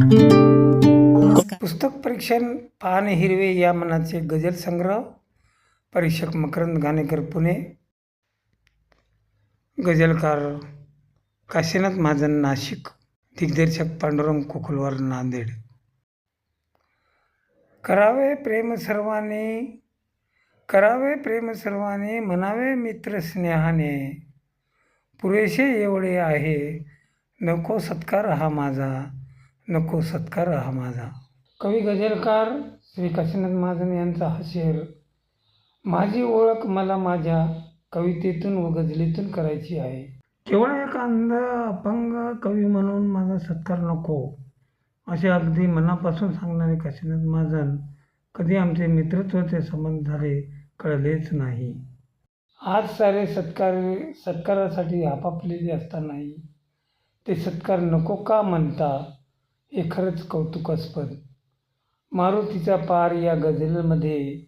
पुस्तक परीक्षण पान हिरवे या मनाचे गजल संग्रह. परीक्षक मकरंद घाणेकर पुणे. गजलकार काशीनाथ महाजन नाशिक. दिग्दर्शक पांडुरंग कोकुलवार नांदेड. करावे प्रेम सर्वाने करावे प्रेम सर्वाने म्हणावे मित्र स्नेहाने. पुरेसे एवढे आहे नको सत्कार हा माझा. नको सत्कार हा माझा. कवी गझलकार श्री काशीनाथ महाजन यांचा हा शेर माझी ओळख मला माझ्या कवितेतून व गजलेतून करायची आहे. केवळ एक अंध अपंग कवी म्हणून माझा सत्कार नको. असे अगदी मनापासून सांगणारे काशीनाथ महाजन कधी आमचे मित्रत्वाचे संबंध झाले कळलेच नाही. आज सारे सत्कार सत्कारासाठी आपापलेले असतानाही ते सत्कार नको का म्हणता? हे खरंच कौतुकास्पद. मारुतीचा पार या गझलमध्ये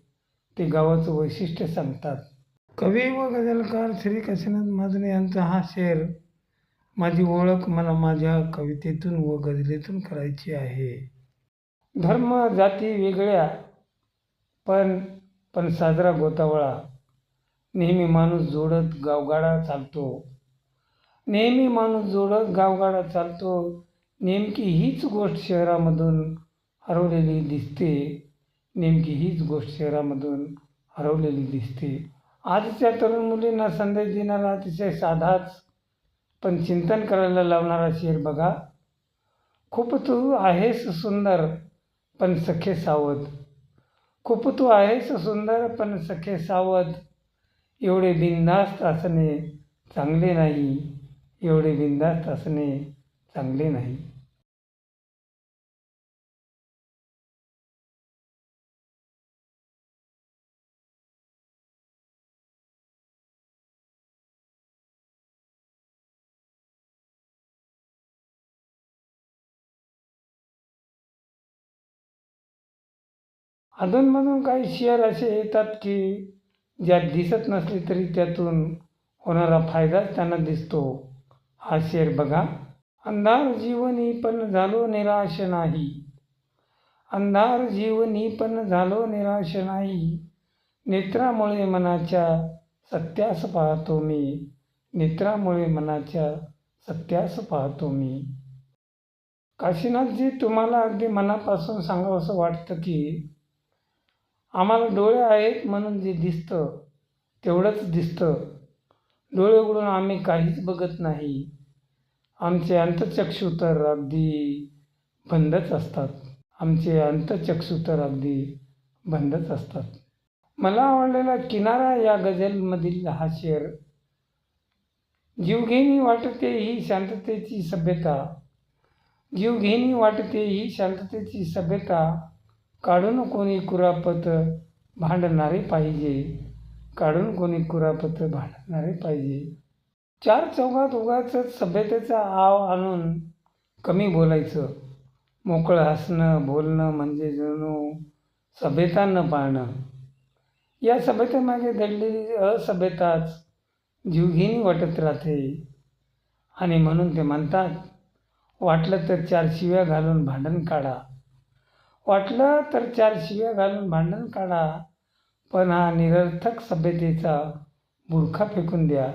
ते गावाचं वैशिष्ट्य सांगतात. कवी व गझलकार श्री काशीनाथ महाजने यांचा हा शेर माझी ओळख मला माझ्या कवितेतून व गझलेतून करायची आहे. धर्म जाती वेगळ्या पण पण साजरा गोतावळा. नेहमी माणूस जोडत गावगाडा चालतो. नेहमी माणूस जोडत गावगाडा चालतो. नेमकी हीच गोष्ट शहरामधून हरवलेली दिसते. नेमकी हीच गोष्ट शहरामधून हरवलेली दिसते. आजच्या तरुण मुलींना संदेश देणारा अतिशय साधाच पण चिंतन करायला लावणारा शेर बघा. खूप तू आहेस सुंदर पण सखे सावध. खूप तू आहेस सुंदर पण सखे सावध. एवढे बिंदास्त असणे चांगले नाही. एवढे बिनधास्त असणे चांगले नाही. अधूनमधून काही शेअर असे येतात की ज्यात दिसत नसले तरी त्यातून होणारा फायदाच त्यांना दिसतो. हा शेअर बघा. अंधार जीवनी पण झालो निराश नाही. अंधार जीवनी पण झालो निराश नाही. नेत्रामुळे मनाच्या सत्यास पाहतो मी. नेत्रामुळे मनाच्या सत्यास पाहतो मी. काशीनाथजी तुम्हाला अगदी मनापासून सांगावंसं वाटतं की आम्हाला डोळे आहेत म्हणून जे दिसतं तेवढंच दिसतं. डोळे उघडून आम्ही काहीच बघत नाही. आमचे अंतचक्षु तर अगदी बंदच असतात. आमचे अंतचक्षु तर अगदी बंदच असतात. मला आवडलेला किनारा या गझलमधील हा शेर. जीवघेणी वाटते ही शांततेची सभ्यता. जीवघेणी वाटते ही शांततेची सभ्यता. काढून कोणी कुरापत भांडणारे पाहिजे. काढून कोणी कुरापत भांडणारे पाहिजे. चार चौघात उगाच सभ्यतेचा आव आणून कमी बोलायचं. मोकळं हसणं बोलणं म्हणजे जणू सभ्यता न पाळणं. या सभ्यतेमागे दडलेली असभ्यताच जीवघेणी वाटत राहते. आणि म्हणून ते म्हणतात वाटलं तर चार शिव्या घालून भांडण काढा. वाटलं तर चार शिव्या घालून भांडण काढा. पण हा निरर्थक सभ्यतेचा बुरखा फेकून द्या.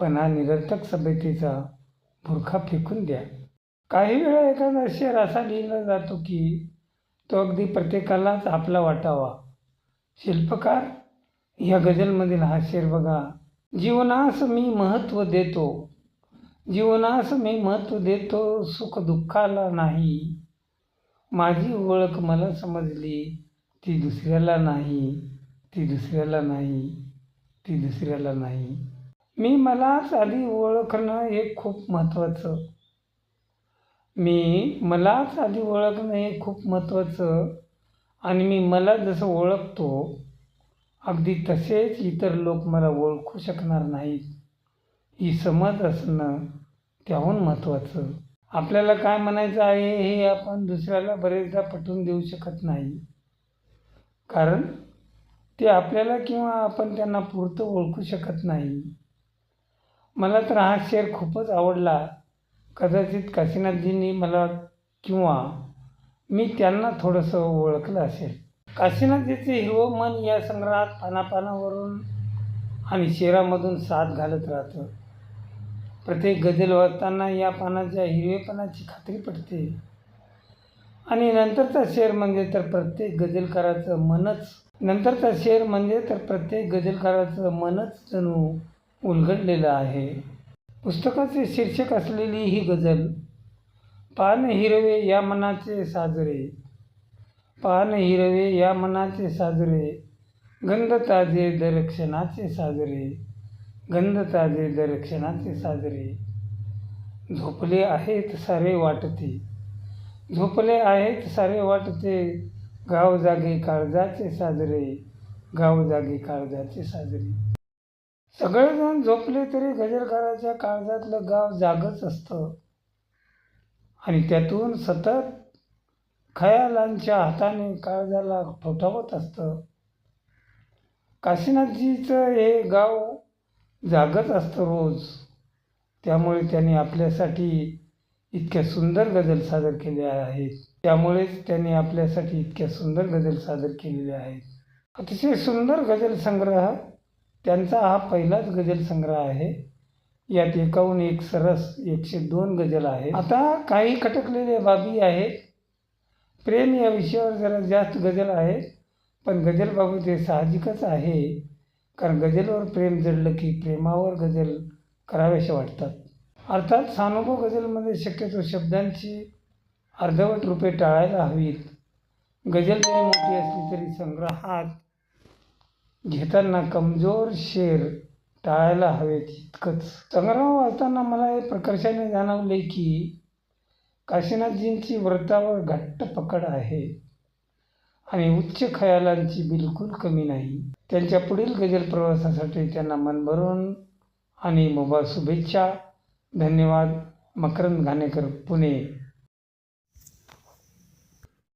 पण हा निरर्थक सभ्यतेचा बुरखा फेकून द्या. काही वेळा एखादा शेर असा लिहिला जातो की तो अगदी प्रत्येकालाच आपला वाटावा. शिल्पकार या गझलमधील हा शेर बघा. जीवनास मी महत्त्व देतो. जीवनास मी महत्त्व देतो सुख दुःखाला नाही. माझी ओळख मला समजली ती दुसऱ्याला नाही ती दुसऱ्याला नाही ती दुसऱ्याला नाही. मी मलाच आधी ओळखणं हे खूप महत्त्वाचं मी मलाच आधी ओळखणं हे खूप महत्त्वाचं आणि मी मला जसं ओळखतो अगदी तसेच इतर लोक मला ओळखू शकणार नाहीत. ही समज असणं त्याहून महत्त्वाचं आपल्याला काय म्हणायचं आहे हे आपण दुसऱ्याला बरेचदा पटवून देऊ शकत नाही. कारण ते आपल्याला किंवा आपण त्यांना पुरतं ओळखू शकत नाही. मला तर हा शेर खूपच आवडला. कदाचित काशीनाथजींनी मला किंवा मी त्यांना थोडंसं ओळखलं असेल. काशीनाथजीचे हिरवं मन या संग्रहात पानापानावरून आणि शेरामधून साथ घालत राहतं. प्रत्येक गझल वाचताना या पानाच्या हिरवेपणाची खात्री पडते. आणि नंतरचा शेर म्हणजे तर प्रत्येक गझलकाराचं मनच. नंतरचा शेर म्हणजे तर प्रत्येक गझलकाराचं मनच जणू. उलगडलेलं आहे. पुस्तकाचे शीर्षक असलेली ही गझल पान हिरवे या मनाचे साजरे. पान हिरवे या मनाचे साजरे गंध ताजे दरक्षणाचे साजरे. गंध ताजे दरक्षणाचे साजरे. झोपले आहेत सारे वाटते. झोपले आहेत सारे वाटते. गाव जागे काळजाचे साजरे. गाव जागे काळजाचे साजरे. सगळेजण झोपले तरी गजलकाराच्या काळजातलं गाव जागच असतं. आणि त्यातून सतत खयालांच्या हाताने काळजाला ठोठावत असतं. काशीनाथजीचं हे गाव जागत असतं रोज. त्यामुळे त्यांनी आपल्यासाठी इतक्या सुंदर गझल सादर केल्या आहेत. त्यामुळेच त्यांनी आपल्यासाठी इतक्या सुंदर गझल सादर केलेल्या आहेत. अतिशय सुंदर गझल संग्रह त्यांचा हा पहिलाच गजल संग्रह आहे. यात एकाहून एक सरस एकशे दोन गजल आहेत. आता काही खटकलेल्या बाबी आहेत. प्रेम या विषयावर जरा जास्त गजल आहे पण गझलबाबत हे साहजिकच आहे कारण गजलवर प्रेम जडलं की प्रेमावर गजल कराव्याशा वाटतात. अर्थात सानुभव गझलमध्ये शक्यतो शब्दांची अर्धवट रूपे टाळायला हवीत. गजल जरी मोठी असली तरी संग्रहात घेताना कमजोर शेर टाळायला हवेत इतकंच. संग्रह वाचताना मला हे प्रकर्षाने जाणवले की काशीनाथजींची व्रतावर घट्ट पकड आहे आणि उच्च खयालांची बिलकुल कमी नाही. त्यांच्या पुढील गजल प्रवासासाठी त्यांना मनभरून आणि मोबा शुभेच्छा. धन्यवाद. मकरंद घाणेकर पुणे.